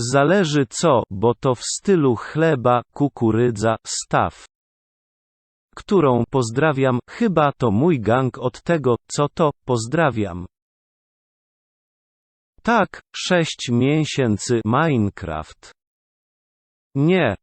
Zależy co, bo to w stylu chleba, kukurydza, staw. Którą pozdrawiam, chyba to mój gang od tego, co to, pozdrawiam. Tak, sześć miesięcy Minecraft. Nie,